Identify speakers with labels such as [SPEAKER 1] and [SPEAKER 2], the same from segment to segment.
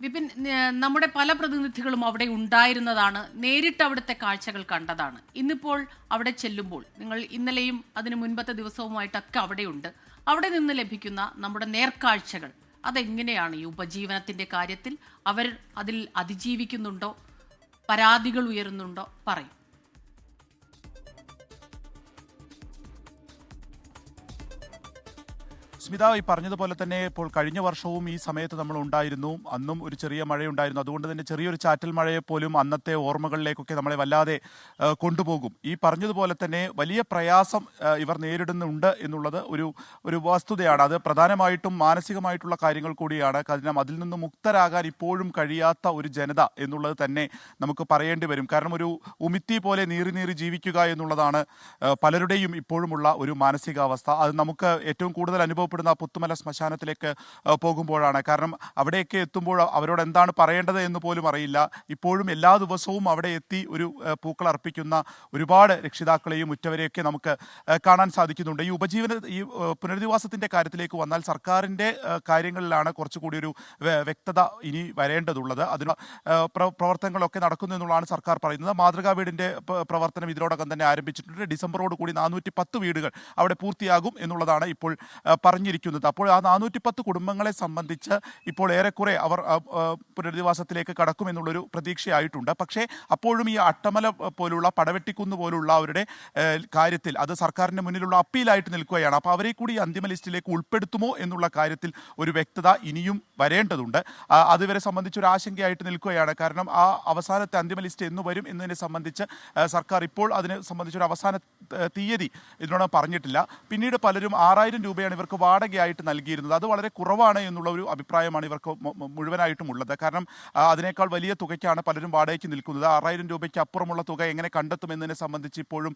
[SPEAKER 1] വിപിൻ നമ്മുടെ പല പ്രതിനിധികളും അവിടെ ഉണ്ടായിരുന്നതാണ്. നേരിട്ട് അവിടുത്തെ കാഴ്ചകൾ കണ്ടതാണ്. ഇന്നിപ്പോൾ അവിടെ ചെല്ലുമ്പോൾ നിങ്ങൾ ഇന്നലെയും അതിന് മുൻപത്തെ ദിവസവുമായിട്ടൊക്കെ അവിടെയുണ്ട്. അവിടെ നിന്ന് ലഭിക്കുന്ന നമ്മുടെ നേർക്കാഴ്ചകൾ അതെങ്ങനെയാണ് ഈ ഉപജീവനത്തിന്റെ കാര്യത്തിൽ? അവർ അതിൽ അതിജീവിക്കുന്നുണ്ടോ? പരാതികൾ ഉയരുന്നുണ്ടോ? പറയും.
[SPEAKER 2] സ്മിത ഈ പറഞ്ഞതുപോലെ തന്നെ ഇപ്പോൾ കഴിഞ്ഞ വർഷവും ഈ സമയത്ത് നമ്മൾ ഉണ്ടായിരുന്നു. അന്നും ഒരു ചെറിയ മഴയുണ്ടായിരുന്നു. അതുകൊണ്ട് തന്നെ ചെറിയൊരു ചാറ്റൽ മഴയെ പോലും അന്നത്തെ ഓർമ്മകളിലേക്കൊക്കെ നമ്മളെ വല്ലാതെ കൊണ്ടുപോകും. ഈ പറഞ്ഞതുപോലെ തന്നെ വലിയ പ്രയാസം ഇവർ നേരിടുന്നുണ്ട് എന്നുള്ളത് ഒരു ഒരു വസ്തുതയാണ്. അത് പ്രധാനമായിട്ടും മാനസികമായിട്ടുള്ള കാര്യങ്ങൾ കൂടിയാണ്. കാരണം അതിൽ നിന്ന് മുക്തരാകാൻ ഇപ്പോഴും കഴിയാത്ത ഒരു ജനത എന്നുള്ളത് തന്നെ നമുക്ക് പറയേണ്ടി വരും. കാരണം ഒരു ഉമിത്തി പോലെ നീറി നീറി ജീവിക്കുക എന്നുള്ളതാണ് പലരുടെയും ഇപ്പോഴുമുള്ള ഒരു മാനസികാവസ്ഥ. അത് നമുക്ക് ഏറ്റവും കൂടുതൽ അനുഭവപ്പെടുന്ന പുത്തുമല ശ്മശാനത്തിലേക്ക് പോകുമ്പോഴാണ്. കാരണം അവിടെയൊക്കെ എത്തുമ്പോൾ അവരോട് എന്താണ് പറയേണ്ടത് എന്ന് പോലും അറിയില്ല. ഇപ്പോഴും എല്ലാ ദിവസവും അവിടെ എത്തി ഒരു പൂക്കൾ അർപ്പിക്കുന്ന ഒരുപാട് രക്ഷിതാക്കളെയും ഉറ്റവരെയൊക്കെ നമുക്ക് കാണാൻ സാധിക്കുന്നുണ്ട്. ഈ ഉപജീവന ഈ പുനരധിവാസത്തിന്റെ കാര്യത്തിലേക്ക് വന്നാൽ സർക്കാരിന്റെ കാര്യങ്ങളിലാണ് കുറച്ചുകൂടി ഒരു വ്യക്തത ഇനി വരേണ്ടതുള്ളത്. അതിന് പ്രവർത്തനങ്ങളൊക്കെ നടക്കുന്നു എന്നുള്ളതാണ് സർക്കാർ പറയുന്നത്. മാതൃകാ വീടിന്റെ പ്രവർത്തനം ഇതിനോടകം തന്നെ ആരംഭിച്ചിട്ടുണ്ട്. ഡിസംബറോട് കൂടി നാനൂറ്റി വീടുകൾ അവിടെ പൂർത്തിയാകും എന്നുള്ളതാണ് ഇപ്പോൾ ആ, പറഞ്ഞിരിക്കുന്നത് അപ്പോൾ ആ നാനൂറ്റി പത്ത് കുടുംബങ്ങളെ സംബന്ധിച്ച് ഇപ്പോൾ ഏറെക്കുറെ അവർ പുനരധിവാസത്തിലേക്ക് കടക്കുമെന്നുള്ളൊരു പ്രതീക്ഷയായിട്ടുണ്ട്. പക്ഷേ അപ്പോഴും ഈ അട്ടമല പോലുള്ള പടവെട്ടിക്കുന്ന് പോലുള്ള അവരുടെ കാര്യത്തിൽ അത് സർക്കാരിന്റെ മുന്നിലുള്ള അപ്പീലായിട്ട് നിൽക്കുകയാണ്. അപ്പോൾ അവരെ കൂടി അന്തിമ ലിസ്റ്റിലേക്ക് ഉൾപ്പെടുത്തുമോ എന്നുള്ള കാര്യത്തിൽ ഒരു വ്യക്തത ഇനിയും വരേണ്ടതുണ്ട്. അതുവരെ അത് സംബന്ധിച്ച് ഒരു ആശങ്കയായിട്ട് നിൽക്കുകയാണ്. കാരണം ആ അവസാനത്തെ അന്തിമ ലിസ്റ്റ് എന്ന് വരും എന്നതിനെ സംബന്ധിച്ച് സർക്കാർ ഇപ്പോൾ അതിനെ സംബന്ധിച്ചൊരു അവസാന തീയതി ഇതിനോട് പറഞ്ഞിട്ടില്ല. പിന്നീട് പലരും ആറായിരം രൂപയാണ് ഇവർക്ക് വാടകയായിട്ട് നൽകിയിരുന്നത്. അത് വളരെ കുറവാണ് എന്നുള്ള ഒരു അഭിപ്രായമാണ് ഇവർക്ക് മുഴുവനായിട്ടും ഉള്ളത്. കാരണം അതിനേക്കാൾ വലിയ തുകയ്ക്കാണ് പലരും വാടകയ്ക്ക് നിൽക്കുന്നത്. ആറായിരം രൂപയ്ക്ക് അപ്പുറമുള്ള തുക എങ്ങനെ കണ്ടെത്തും എന്നതിനെ സംബന്ധിച്ച് ഇപ്പോഴും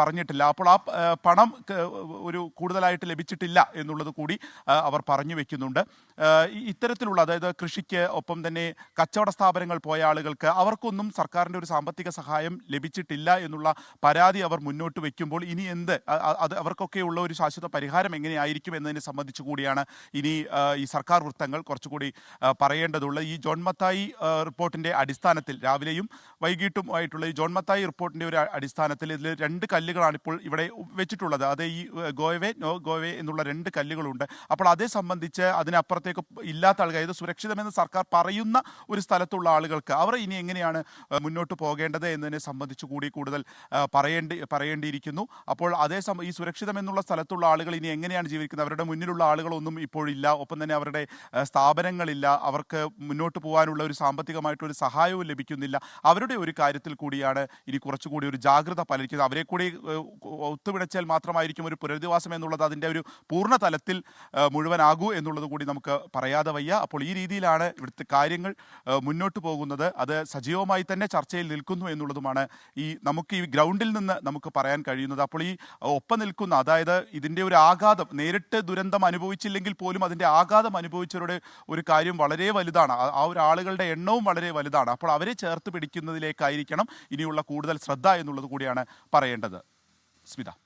[SPEAKER 2] പറഞ്ഞിട്ടില്ല. അപ്പോൾ ആ പണം ഒരു കൂടുതലായിട്ട് ലഭിച്ചിട്ടില്ല എന്നുള്ളത് കൂടി അവർ പറഞ്ഞു വെക്കുന്നുണ്ട്. ഇത്തരത്തിലുള്ള അതായത് കൃഷിക്ക് ഒപ്പം തന്നെ കച്ചവട സ്ഥാപനങ്ങൾ പോയ ആളുകൾക്ക് അവർക്കൊന്നും സർക്കാരിന്റെ ഒരു സാമ്പത്തിക സഹായം ലഭിച്ചിട്ടില്ല എന്നുള്ള പരാതി അവർ മുന്നോട്ട് വയ്ക്കുമ്പോൾ ഇനി എന്ത്? അത് അവർക്കൊക്കെയുള്ള ഒരു ശാശ്വത പരിഹാരം എങ്ങനെയായിരിക്കും എന്നതിനെ സംബന്ധിച്ച് കൂടിയാണ് ഇനി ഈ സർക്കാർ വൃത്തങ്ങൾ കുറച്ചുകൂടി പറയേണ്ടതുള്ളത് പറയേണ്ടതുള്ള. ഈ ജോൺ മത്തായി റിപ്പോർട്ടിന്റെ അടിസ്ഥാനത്തിൽ രാവിലെയും വൈകിട്ടും ആയിട്ടുള്ള ഈ ജോൺ മത്തായി റിപ്പോർട്ടിന്റെ ഒരു അടിസ്ഥാനത്തിൽ ഇതിൽ രണ്ട് കല്ലുകളാണ് ഇപ്പോൾ ഇവിടെ വെച്ചിട്ടുള്ളത്. അത് ഈ ഗോവേ നോ ഗോവേ എന്നുള്ള രണ്ട് കല്ലുകളുണ്ട്. അപ്പോൾ അതേ സംബന്ധിച്ച് അതിനപ്പുറത്തേക്ക് ഇല്ലാത്ത ആളുകൾ ഇത് സുരക്ഷിതമെന്ന് സർക്കാർ പറയുന്ന ഒരു സ്ഥലത്തുള്ള ആളുകൾക്ക് അവർ ഇനി എങ്ങനെയാണ് മുന്നോട്ട് പോകേണ്ടത് എന്നതിനെ സംബന്ധിച്ച് കൂടി കൂടുതൽ പറയേണ്ടി പറയേണ്ടിയിരിക്കുന്നു. അപ്പോൾ അതേ ഈ സുരക്ഷിതമെന്നുള്ള സ്ഥലത്തുള്ള ആളുകൾ ഇനി എങ്ങനെയാണ് ജീവിക്കുന്നത്? അവരുടെ മുന്നിലുള്ള ആളുകളൊന്നും ഇപ്പോഴില്ല. ഒപ്പം തന്നെ അവരുടെ സ്ഥാപനങ്ങളില്ല. അവർക്ക് മുന്നോട്ട് പോകാനുള്ള ഒരു സാമ്പത്തികമായിട്ടൊരു സഹായവും ലഭിക്കുന്നില്ല. അവരുടെ ഒരു കാര്യത്തിൽ കൂടിയാണ് ഇനി കുറച്ചുകൂടി ഒരു ജാഗ്രത പാലിക്കുന്നത്. അവരെ കൂടി ഒത്തുപിണച്ചാൽ മാത്രമായിരിക്കും ഒരു പുനരധിവാസം എന്നുള്ളത് അതിന്റെ ഒരു പൂർണ തലത്തിൽ മുഴുവനാകൂ എന്നുള്ളത് കൂടി നമുക്ക് പറയാതെ വയ്യ. അപ്പോൾ ഈ രീതിയിലാണ് ഇവിടുത്തെ കാര്യങ്ങൾ മുന്നോട്ട് പോകുന്നത്. അത് സജീവമായി തന്നെ ചർച്ചയിൽ നിൽക്കുന്നു എന്നുള്ളതുമാണ് ഈ നമുക്ക് ഈ ഗ്രൗണ്ടിൽ നിന്ന് നമുക്ക് പറയാൻ കഴിയുന്നത്. അപ്പോൾ ഈ ഒപ്പം നിൽക്കുന്ന അതായത് ഇതിന്റെ ഒരു ആഘാതം നേരിട്ട് ദുരന്തം അനുഭവിച്ചില്ലെങ്കിൽ പോലും അതിന്റെ ആഘാതം അനുഭവിച്ചവരുടെ ഒരു കാര്യം വളരെ വലുതാണ്. ആ- ഒരു ആളുകളുടെ എണ്ണവും വളരെ വലുതാണ്. അപ്പോൾ അവരെ ചേർത്ത് പിടിക്കുന്നതിലേക്കായിരിക്കണം ഇനിയുള്ള കൂടുതൽ ശ്രദ്ധ എന്നുള്ളത് കൂടിയാണ് പറയേണ്ടത്. സ്മിത.